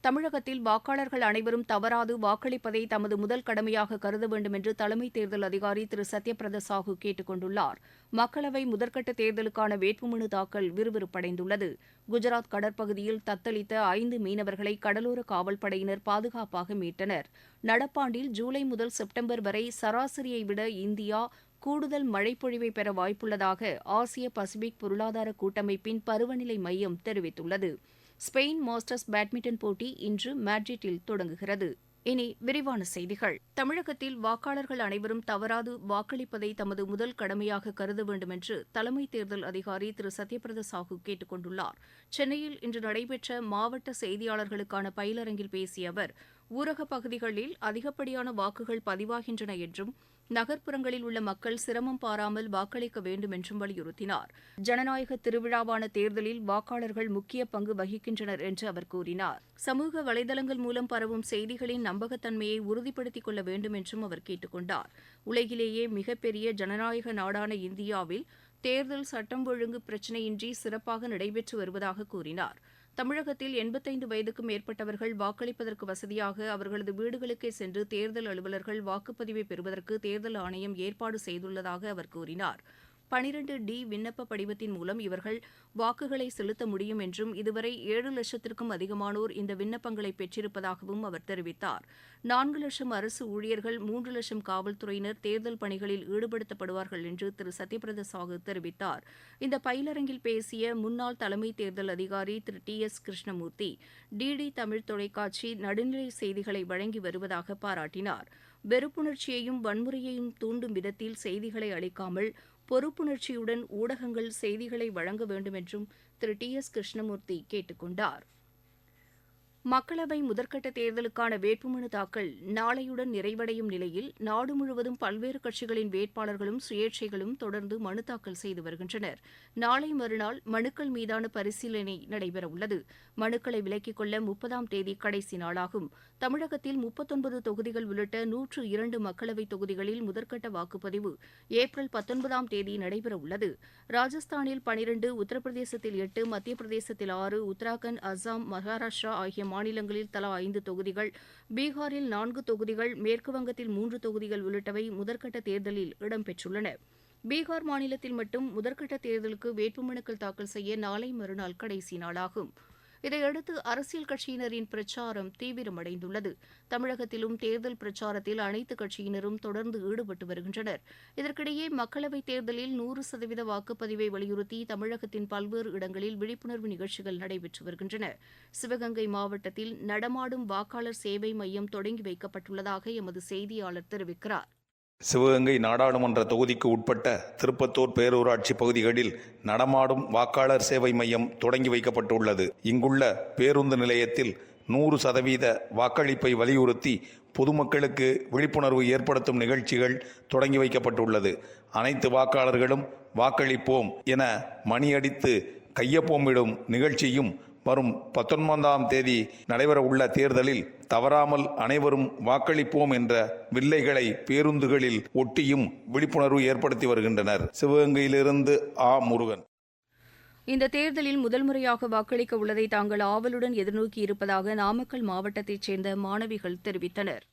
தமிழகத்தில் வாக்காளர்கள் அனைவரும் தவறாது வாக்களிப்பதை தமது முதல் கடமையாக கருத வேண்டும் என்று தலைமை தேர்தல் அதிகாரி திரு. சத்யபிரத சாஹூ கேட்டுக் கொண்டுள்ளார். மக்களவை முதற்கட்ட தேர்தலுக்கான வேட்புமனு தாக்கல் விறுவிறுப்படைந்துள்ளது. குஜராத் கடற்பகுதியில் தத்தளித்த ஐந்து மீனவர்களை கடலோர காவல்படையினர் பாதுகாப்பாக மீட்டனர். நடப்பாண்டில் ஜூலை முதல் செப்டம்பர் வரை சராசரியை விட இந்தியா கூடுதல் மழைப்பொழிவை பெற வாய்ப்புள்ளதாக ஆசிய பசிபிக் பொருளாதார கூட்டமைப்பின் பருவநிலை மையம் தெரிவித்துள்ளது. ஸ்பெயின் மாஸ்டர்ஸ் பேட்மிண்டன் போட்டி இன்று மேட்ரிட்டில் தொடங்குகிறது. இனி விரிவான செய்திகள். தமிழகத்தில் வாக்காளர்கள் அனைவரும் தவறாது வாக்களிப்பதை தமது முதல் கடமையாக கருத வேண்டும் என்று தலைமை தேர்தல் அதிகாரி திரு. சத்யபிரத சாஹூ கேட்டுக் கொண்டுள்ளார் சென்னையில் இன்று நடைபெற்ற மாவட்ட செய்தியாளர்களுக்கான பயிலரங்கில் பேசிய அவர் ஊரகப் பகுதிகளில் அதிகப்படியான வாக்குகள் பதிவாகின்றன என்றும் நகர்ப்புறங்களில் உள்ள மக்கள் சிரமம் பாராமல் வாக்களிக்க வேண்டும் என்றும் வலியுறுத்தினார். ஜனநாயக திருவிழாவான தேர்தலில் வாக்காளர்கள் முக்கிய பங்கு வகிக்கின்றனர் என்று அவர் கூறினார். சமூக வலைதளங்கள் மூலம் பரவும் செய்திகளின் நம்பகத்தன்மையை உறுதிப்படுத்திக் கொள்ள வேண்டும் என்றும் அவர் கேட்டுக்கொண்டார் உலகிலேயே மிகப்பெரிய ஜனநாயக நாடான இந்தியாவில் தேர்தல் சட்டம் ஒழுங்கு பிரச்சினையின்றி சிறப்பாக நடைபெற்று வருவதாக கூறினார். தமிழகத்தில் எண்பத்தைந்து வயதுக்கும் மேற்பட்டவர்கள் வாக்களிப்பதற்கு வசதியாக அவர்களது வீடுகளுக்கே சென்று தேர்தல் அலுவலர்கள் வாக்குப்பதிவை பெறுவதற்கு தேர்தல் ஆணையம் ஏற்பாடு செய்துள்ளதாக அவர் கூறினார். பனிரெண்டு டி விண்ணப்ப படிவத்தின் மூலம் இவர்கள் வாக்குகளை செலுத்த முடியும் என்றும் இதுவரை ஏழு லட்சத்திற்கும் அதிகமானோர் இந்த விண்ணப்பங்களை பெற்றிருப்பதாகவும் அவர் தெரிவித்தார். நான்கு லட்சம் அரசு ஊழியர்கள் மூன்று லட்சம் காவல்துறையினர் தேர்தல் பணிகளில் ஈடுபடுத்தப்படுவார்கள் என்று திரு. சத்யபிரத சாஹூ தெரிவித்தார். இந்த பயிலரங்கில் பேசிய முன்னாள் தலைமை தேர்தல் அதிகாரி திரு. T. S. Krishnamurthy DD Tamil தொலைக்காட்சி நடுநிலை செய்திகளை வழங்கி வருவதாக பாராட்டினார். வெறுப்புணர்ச்சியையும் வன்முறையையும் தூண்டும் விதத்தில் செய்திகளை அளிக்காமல் பொறுப்புணர்ச்சியுடன் ஊடகங்கள் செய்திகளை வழங்க வேண்டும் என்றும் திரு டி எஸ் கிருஷ்ணமூர்த்தி கேட்டுக் கொண்டாா் மக்களவை முதற்கட்ட தேர்தலுக்கான வேட்புமனு தாக்கல் நாளையுடன் நிறைவடையும் நிலையில் நாடு முழுவதும் பல்வேறு கட்சிகளின் வேட்பாளர்களும் சுயேட்சைகளும் தொடர்ந்து மனு தாக்கல் செய்து வருகின்றனர். நாளை மறுநாள் மனுக்கள் மீதான பரிசீலனை நடைபெறவுள்ளது. மனுக்களை விலக்கிக் கொள்ள முப்பதாம் தேதி கடைசி நாளாகும். தமிழகத்தில் முப்பத்தொன்பது தொகுதிகள் உள்ளிட்ட நூற்று இரண்டு மக்களவைத் தொகுதிகளில் முதற்கட்ட வாக்குப்பதிவு ஏப்ரல் பத்தொன்பதாம் தேதி நடைபெறவுள்ளது. ராஜஸ்தானில் பனிரண்டு உத்தரப்பிரதேசத்தில் எட்டு மத்திய பிரதேசத்தில் ஆறு உத்தராகண்ட் அஸ்ஸாம் மகாராஷ்டிரா ஆகிய மாநிலங்களில் தலா ஐந்து தொகுதிகள் பீகாரில் நான்கு தொகுதிகள் மேற்குவங்கத்தில் மூன்று தொகுதிகள் உள்ளிட்டவை முதற்கட்ட தேர்தலில் இடம்பெற்றுள்ளன. பீகார் மாநிலத்தில் மட்டும் முதற்கட்ட தேர்தலுக்கு வேட்புமனுக்கள் தாக்கல் செய்ய நாளை மறுநாள் கடைசி நாளாகும். இதையடுத்து அரசியல் கட்சியினரின் பிரச்சாரம் தீவிரமடைந்துள்ளது. தமிழகத்திலும் தேர்தல் பிரச்சாரத்தில் அனைத்து கட்சியினரும் தொடர்ந்து ஈடுபட்டு வருகின்றனர். இதற்கிடையே மக்களவைத் தேர்தலில் நூறு சதவீத வாக்குப்பதிவை வலியுறுத்தி தமிழகத்தின் பல்வேறு இடங்களில் விழிப்புணர்வு நிகழ்ச்சிகள் நடைபெற்று வருகின்றன. சிவகங்கை மாவட்டத்தில் நடமாடும் வாக்காளர் சேவை மையம் தொடங்கி வைக்கப்பட்டுள்ளதாக எமது செய்தியாளர் தெரிவிக்கிறார். சிவகங்கை நாடாளுமன்ற தொகுதிக்கு உட்பட்ட திருப்பத்தூர் பேரூராட்சி பகுதிகளில் நடமாடும் வாக்காளர் சேவை மையம் தொடங்கி வைக்கப்பட்டுள்ளது. இங்குள்ள பேருந்து நிலையத்தில் நூறு சதவீத வாக்களிப்பை வலியுறுத்தி பொதுமக்களுக்கு விழிப்புணர்வு ஏற்படுத்தும் நிகழ்ச்சிகள் தொடங்கி வைக்கப்பட்டுள்ளது. அனைத்து வாக்காளர்களும் வாக்களிப்போம் என மணியடித்து கையப்போமிடும் நிகழ்ச்சியும் வரும் பத்தொன்பதாம் தேதி நடைபெற உள்ள தேர்தலில் தவறாமல் அனைவரும் வாக்களிப்போம் என்ற வில்லைகளை பேருந்துகளில் ஒட்டியும் விழிப்புணர்வு ஏற்படுத்தி வருகின்றனர். சிவகங்கையிலிருந்து ஆ. முருகன். இந்த தேர்தலில் முதல் முறையாக வாக்களிக்க உள்ளதை தாங்கள் ஆவலுடன் எதிர்நோக்கி இருப்பதாக நாமக்கல் மாவட்டத்தைச் சேர்ந்த மாணவிகள் தெரிவித்தனர்.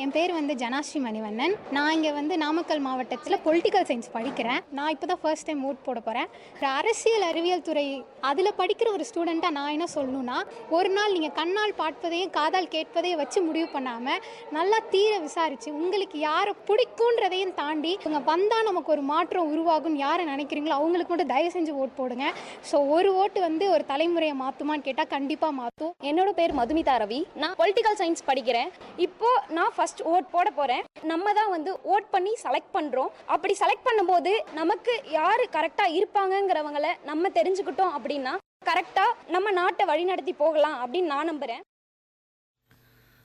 என் பேர் வந்து ஜனாஸ்ரீ மணிவண்ணன். நான் இங்கே வந்து நாமக்கல் மாவட்டத்தில் பொலிட்டிக்கல் சயின்ஸ் படிக்கிறேன். நான் இப்போ தான் ஃபர்ஸ்ட் டைம் ஓட் போட போகிறேன் ஒரு அரசியல் அறிவியல் துறை அதில் படிக்கிற ஒரு ஸ்டூடெண்ட்டாக நான் என்ன சொல்லணும்னா ஒரு நாள் நீங்கள் கண்ணால் பார்ப்பதையும் காதால் கேட்பதையும் வச்சு முடிவு பண்ணாமல் நல்லா தீர விசாரித்து உங்களுக்கு யாரை பிடிக்குன்றதையும் தாண்டி இவங்க வந்தால் நமக்கு ஒரு மாற்றம் உருவாகும் யாரை நினைக்கிறீங்களோ அவங்களுக்கு மட்டும் தயவு செஞ்சு ஓட் போடுங்க. ஸோ ஒரு ஓட்டு வந்து ஒரு தலைமுறையை மாற்றுமான்னு கேட்டால் கண்டிப்பாக மாற்றும் என்னோட பேர் மதுமிதா ரவி. நான் பொலிட்டிக்கல் சயின்ஸ் படிக்கிறேன். இப்போது நான் ஃபர்ஸ்ட் ஓட் போட போகிறேன் நம்ம தான் வந்து ஓட் பண்ணி செலக்ட் பண்ணுறோம் அப்படி செலக்ட் பண்ணும்போது நமக்கு யார் கரெக்டாக இருப்பாங்கங்கிறவங்கள நம்ம தெரிஞ்சுக்கிட்டோம் அப்படின்னா கரெக்டாக நம்ம நாட்டை வழிநடத்தி போகலாம் அப்படின்னு நான் நம்புகிறேன்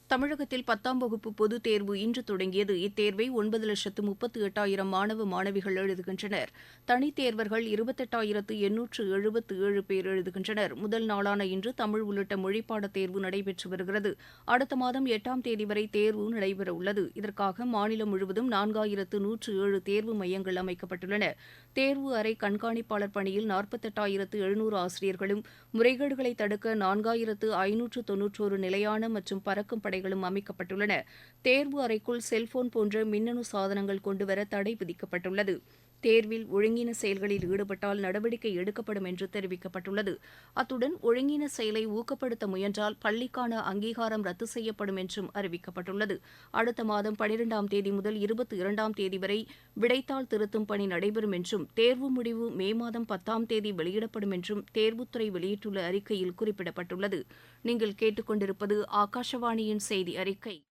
தமிழகத்தில் பத்தாம் வகுப்பு பொதுத் தேர்வு இன்று தொடங்கியது. இத்தேர்வை ஒன்பது லட்சத்து முப்பத்து எட்டாயிரம் மாணவ மாணவிகள் எழுதுகின்றனர். தனித் தேர்வர்கள் இருபத்தெட்டாயிரத்து எண்ணூற்று எழுபத்து ஏழு பேர் எழுதுகின்றனர். முதல் நாளான இன்று தமிழ் உள்ளிட்ட மொழிப்பாடத் தேர்வு நடைபெற்று வருகிறது. அடுத்த மாதம் எட்டாம் தேதி வரை தேர்வு நடைபெறவுள்ளது இதற்காக மாநிலம் முழுவதும் நான்காயிரத்து நூற்று ஏழு தேர்வு மையங்கள் அமைக்கப்பட்டுள்ளன. தேர்வு அறை கண்காணிப்பாளர் பணியில் நாற்பத்தெட்டாயிரத்து எழுநூறு ஆசிரியர்களும் முறைகேடுகளை தடுக்க நான்காயிரத்து ஐநூற்று தொன்னூற்றோரு நிலையான மற்றும் பறக்கும் படை படைகளும் அமைக்கப்பட்டுள்ளன. தேர்வு அறைக்குள் செல்போன் போன்ற மின்னணு சாதனங்கள் கொண்டுவர தடை விதிக்கப்பட்டுள்ளது. தேர்வில் ஒழுங்கீன செயல்களில் ஈடுபட்டால் நடவடிக்கை எடுக்கப்படும் என்று தெரிவிக்கப்பட்டுள்ளது. அத்துடன் ஒழுங்கீன செயலை ஊக்கப்படுத்த முயன்றால் பள்ளிக்கான அங்கீகாரம் ரத்து செய்யப்படும் என்றும் அறிவிக்கப்பட்டுள்ளது. அடுத்த மாதம் பனிரெண்டாம் தேதி முதல் இருபத்தி இரண்டாம் தேதி வரை விடைத்தாள் திருத்தும் பணி நடைபெறும் என்றும் தேர்வு முடிவு மே மாதம் பத்தாம் தேதி வெளியிடப்படும் என்றும் தேர்வுத்துறை வெளியிட்டுள்ள அறிக்கையில் குறிப்பிடப்பட்டுள்ளது. நீங்கள் கேட்டுக்கொண்டிருப்பது ஆகாஷவாணியின் செய்தி அறிக்கை.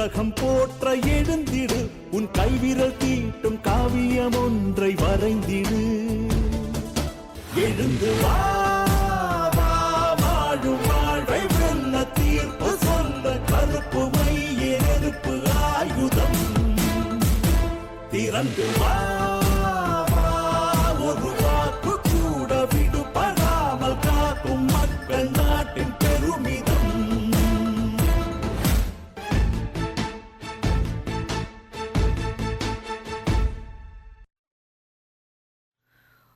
உலகம் போற்ற எழுந்திடு. உன் கைவிரல் தீட்டும் காவியம் ஒன்றை வரைந்திடு. எழுந்து வா வாழும் வாழ்வை வெல்ல தீர்ப்பு சொல்ல கருப்பு மைய நெருப்பு ஆயுதம். திறந்து வா,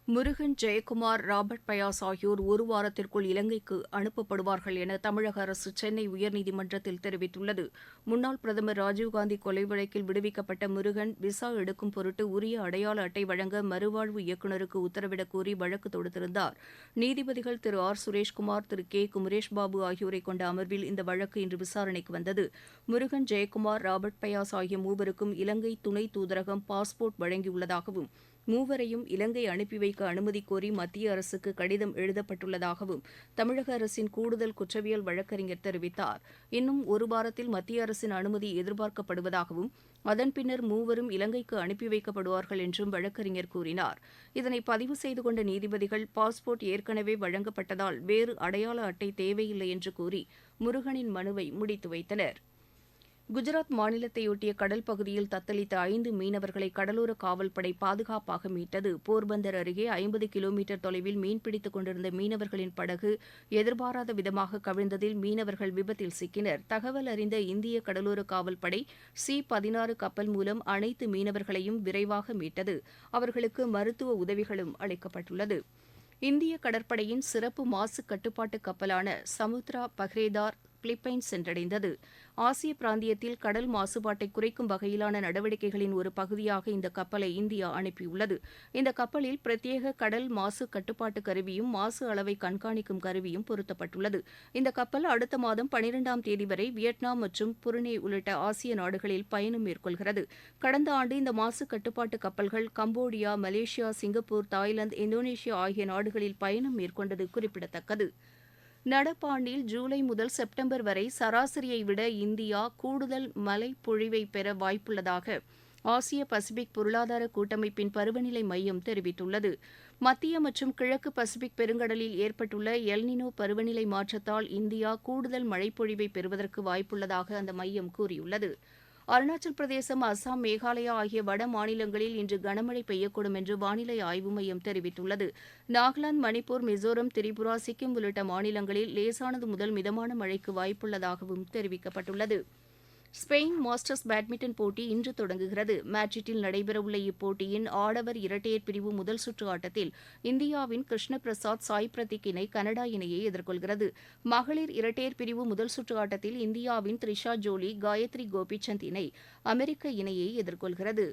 முருகன் ஜெயக்குமார் ராபர்ட் பயாஸ் ஆகியோர் ஒரு வாரத்திற்குள் இலங்கைக்கு அனுப்பப்படுவார்கள் என தமிழக அரசு சென்னை உயர்நீதிமன்றத்தில் தெரிவித்துள்ளது. முன்னாள் பிரதமர் ராஜீவ்காந்தி கொலை வழக்கில் விடுவிக்கப்பட்ட முருகன் விசா எடுக்கும் பொருட்டு உரிய அடையாள அட்டை வழங்க மறுவாழ்வு இயக்குநருக்கு உத்தரவிடக் கோரி வழக்கு தொடுத்திருந்தார். நீதிபதிகள் திரு. ஆர். சுரேஷ்குமார் திரு. கே. குமரேஷ் பாபு ஆகியோரை கொண்ட அமர்வில் இந்த வழக்கு இன்று விசாரணைக்கு வந்தது. முருகன் ஜெயக்குமார் ராபர்ட் பயாஸ் ஆகிய மூவருக்கும் இலங்கை துணை தூதரகம் பாஸ்போர்ட் வழங்கியுள்ளதாகவும் மூவரையும் இலங்கை அனுப்பி வைக்க அனுமதி கோரி மத்திய அரசுக்கு கடிதம் எழுதப்பட்டுள்ளதாகவும் தமிழக அரசின் கூடுதல் குற்றவியல் வழக்கறிஞர் தெரிவித்தார். இன்னும் ஒரு வாரத்தில் மத்திய அரசின் அனுமதி எதிர்பார்க்கப்படுவதாகவும் அதன் பின்னர் மூவரும் இலங்கைக்கு அனுப்பி வைக்கப்படுவார்கள் என்றும் வழக்கறிஞர் கூறினார். இதனை பதிவு செய்து கொண்ட நீதிபதிகள் பாஸ்போர்ட் ஏற்கனவே வழங்கப்பட்டதால் வேறு அடையாள அட்டை தேவையில்லை என்று கூறி முருகனின் மனுவை முடித்து வைத்தனர். குஜராத் மாநிலத்தையொட்டிய கடல் பகுதியில் தத்தளித்த ஐந்து மீனவர்களை கடலோர காவல்படை பாதுகாப்பாக மீட்டது. போர்பந்தர் அருகே ஐம்பது கிலோமீட்டர் தொலைவில் மீன்பிடித்துக் கொண்டிருந்த மீனவர்களின் படகு எதிர்பாராத விதமாக கவிழ்ந்ததில் மீனவர்கள் விபத்தில் சிக்கினர். தகவல் அறிந்த இந்திய கடலோர காவல்படை சி பதினாறு கப்பல் மூலம் அனைத்து மீனவர்களையும் விரைவாக மீட்டது. அவர்களுக்கு மருத்துவ உதவிகளும் அளிக்கப்பட்டுள்ளது. இந்திய கடற்படையின் சிறப்பு மாசு கட்டுப்பாட்டு கப்பலான சமுத்ரா பஹ்ரேதார் பிலிப்பைன்ஸ் சென்றடைந்தது. ஆசிய பிராந்தியத்தில் கடல் மாசுபாட்டை குறைக்கும் வகையிலான நடவடிக்கைகளின் ஒரு பகுதியாக இந்த கப்பலை இந்தியா அனுப்பியுள்ளது. இந்த கப்பலில் பிரத்யேக கடல் மாசு கட்டுப்பாட்டு கருவியும் மாசு அளவை கண்காணிக்கும் கருவியும் பொருத்தப்பட்டுள்ளது. இந்த கப்பல் அடுத்த மாதம் பனிரெண்டாம் தேதி வரை வியட்நாம் மற்றும் புருனே உள்ளிட்ட ஆசிய நாடுகளில் பயணம் மேற்கொள்கிறது. கடந்த ஆண்டு இந்த மாசு கட்டுப்பாட்டு கப்பல்கள் Cambodia Malaysia Singapore Thailand Indonesia ஆகிய நாடுகளில் பயணம் மேற்கொண்டது குறிப்பிடத்தக்கது. நடப்பாண்டில் ஜூலை முதல் செப்டம்பர் வரை சராசரியை விட இந்தியா கூடுதல் மழை பொழிவை பெற வாய்ப்புள்ளதாக ஆசிய பசிபிக் பொருளாதார கூட்டமைப்பின் பருவநிலை மையம் தெரிவித்துள்ளது. மத்திய மற்றும் கிழக்கு பசிபிக் பெருங்கடலில் ஏற்பட்டுள்ள எல்னினோ பருவநிலை மாற்றத்தால் இந்தியா கூடுதல் மழைப்பொழிவை பெறுவதற்கு வாய்ப்புள்ளதாக அந்த மையம் கூறியுள்ளது. அருணாச்சல் பிரதேசம் அஸ்ஸாம் மேகாலயா ஆகிய வட மாநிலங்களில் இன்று கனமழை பெய்யக்கூடும் என்று வானிலை ஆய்வு மையம் தெரிவித்துள்ளது. நாகாலாந்து மணிப்பூர் மிசோரம் திரிபுரா சிக்கிம் உள்ளிட்ட மாநிலங்களில் லேசானது முதல் மிதமான மழைக்கு வாய்ப்புள்ளதாகவும் தெரிவிக்கப்பட்டுள்ளது. ஸ்பெயின் மாஸ்டர்ஸ் பேட்மிண்டன் போட்டி இன்று தொடங்குகிறது. மேட்ரிட்டில் நடைபெறவுள்ள இப்போட்டியின் ஆடவர் இரட்டையர் பிரிவு முதல் சுற்று ஆட்டத்தில் இந்தியாவின் கிருஷ்ண பிரசாத் சாய் பிரதீக் இணை கனடா இணையை எதிர்கொள்கிறது. மகளிர் இரட்டையர் பிரிவு முதல் சுற்று ஆட்டத்தில் இந்தியாவின் த்ரிஷா ஜோலி காயத்ரி கோபிச்சந்த் இணை அமெரிக்க இணையை எதிர்கொள்கிறது.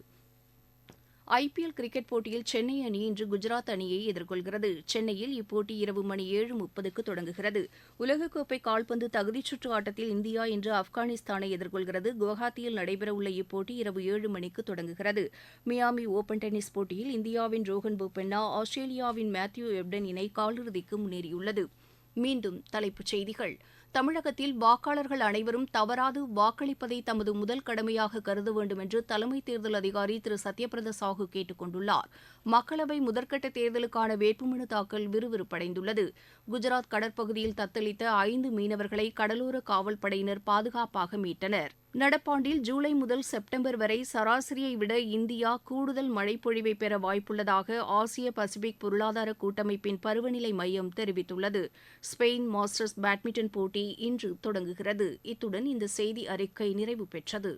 ஐபிஎல் கிரிக்கெட் போட்டியில் சென்னை அணி இன்று குஜராத் அணியை எதிர்கொள்கிறது. சென்னையில் இப்போட்டி இரவு மணி ஏழு முப்பதுக்கு தொடங்குகிறது. உலகக்கோப்பை கால்பந்து தகுதிச் சுற்று ஆட்டத்தில் இந்தியா இன்று ஆப்கானிஸ்தானை எதிர்கொள்கிறது. குவஹாத்தியில் நடைபெறவுள்ள இப்போட்டி இரவு ஏழு மணிக்கு தொடங்குகிறது. மியாமி ஓபன் டென்னிஸ் போட்டியில் இந்தியாவின் ரோஹன் போபண்ணா ஆஸ்திரேலியாவின் மேத்யூ எப்டன் இணை காலிறுதிக்கு முன்னேறியுள்ளது. மீண்டும் தலைப்புச் செய்திகள். தமிழகத்தில் வாக்காளர்கள் அனைவரும் தவறாது வாக்களிப்பதை தமது முதல் கடமையாக கருத வேண்டும் என்று தலைமை தேர்தல் அதிகாரி திரு. சத்யபிரத சாஹூ கேட்டுக் கொண்டுள்ளார். மக்களவை முதற்கட்ட தேர்தலுக்கான வேட்புமனு தாக்கல் விறுவிறுப்படைந்துள்ளது. குஜராத் கடற்பகுதியில் தத்தளித்த ஐந்து மீனவர்களை கடலோர காவல்படையினர் பாதுகாப்பாக மீட்டனர். நடப்பாண்டில் ஜூலை முதல் செப்டம்பர் வரை சராசரியை விட இந்தியா கூடுதல் மழைப்பொழிவை பெற வாய்ப்புள்ளதாக ஆசிய பசிபிக் பொருளாதார கூட்டமைப்பின் பருவநிலை மையம் தெரிவித்துள்ளது. ஸ்பெயின் மாஸ்டர்ஸ் பேட்மிண்டன் போட்டி போட்டி இன்று தொடங்குகிறது. இத்துடன் இந்த செய்தி அறிக்கை நிறைவு பெற்றது.